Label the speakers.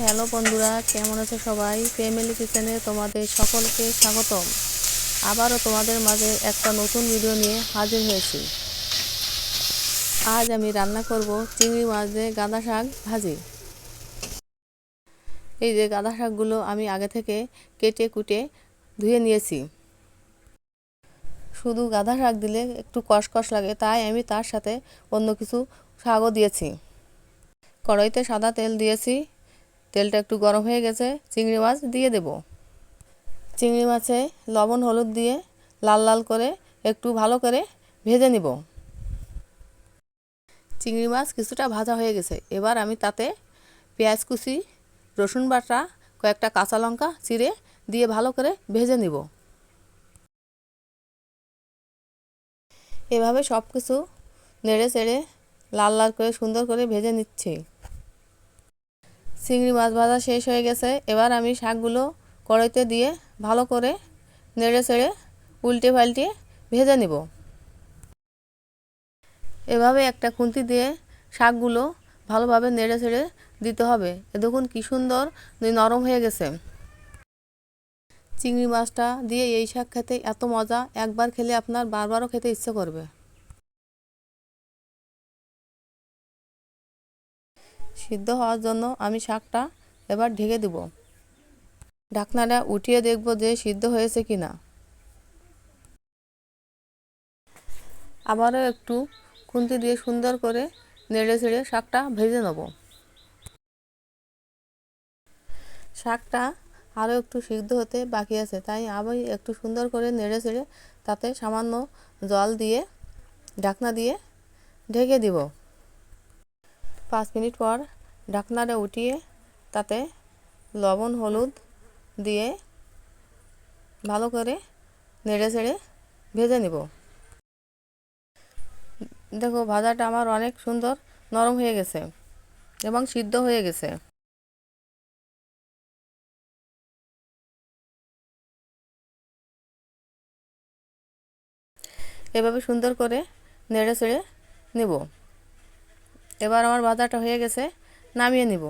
Speaker 1: Hello বন্ধুরা, কেমন আছো সবাই? ফ্যামিলি কিচেনে তোমাদের সকলকে স্বাগতম। আবারও তোমাদের মাঝে একটা নতুন ভিডিও নিয়ে হাজির হয়েছি। আজ আমি রান্না করব চিংড়ি মাছ দিয়ে গাঁদা শাক ভাজি। এই যে গাঁদা শাকগুলো আমি আগে থেকে কেটে কুটে ধুয়ে নিয়েছি। শুধু গাঁদা শাক দিলে একটু কষকষ লাগে, তাই আমি তার সাথে অন্য কিছু শাকও দিয়েছি। কড়াইতে সাদা তেল দিয়েছি তেলটা একটু গরম হয়ে গেছে, চিংড়ি মাছ দিয়ে দেব। চিংড়ি মাছে লবণ, হলুদ দিয়ে লাল লাল করে একটু ভালো করে ভেজে নিব। চিংড়ি মাছ কিছুটা ভাজা হয়ে গেছে, এবার আমি তাতে পেঁয়াজ কুচি, রসুন বাটা, কয়েকটা কাঁচা লঙ্কা চিড়ে দিয়ে ভালো করে ভেজে নিব। এভাবে সব কিছু নেড়ে চেড়ে লাল লাল করে সুন্দর করে ভেজে নিচ্ছি। চিংড়ি মাছ ভাজা শেষ হয়ে গেছে। এবার আমি শাকগুলো কড়াইতে দিয়ে ভালো করে নেড়ে চেড়ে উল্টে পাল্টে ভেজে নিব। এভাবে একটা খুন্তি দিয়ে শাকগুলো ভালোভাবে নেড়ে ছেড়ে দিতে হবে। এ দেখুন কী সুন্দর নরম হয়ে গেছে। চিংড়ি মাছটা দিয়ে এই শাক খেতে এত মজা। একবার খেলে আপনার বারবারও খেতে ইচ্ছে করবে। সিদ্ধ হওয়ার জন্য আমি শাকটা এবার ঢেকে দেব। ঢাকনাটা উঠিয়ে দেখব যে সিদ্ধ হয়েছে কি না। আবারও একটু খুন্তি দিয়ে সুন্দর করে নেড়ে ছেড়ে শাকটা ভেজে নেব। শাকটা আরও একটু সিদ্ধ হতে বাকি আছে, তাই আমি একটু সুন্দর করে নেড়ে ছেড়ে তাতে সামান্য জল দিয়ে ঢাকনা দিয়ে ঢেকে দিব। পাঁচ মিনিট পর ঢাকনাটা উঠিয়ে তাতে লবণ, হলুদ দিয়ে ভালো করে নেড়ে ছেড়ে ভেজে নিব। দেখো, ভাজাটা আমার অনেক সুন্দর নরম হয়ে গেছে এবং সিদ্ধ হয়ে গেছে। এভাবে সুন্দর করে নেড়ে ছেড়ে নেব। এবার আমার ভাজাটা হয়ে গেছে নামিয়ে নিব।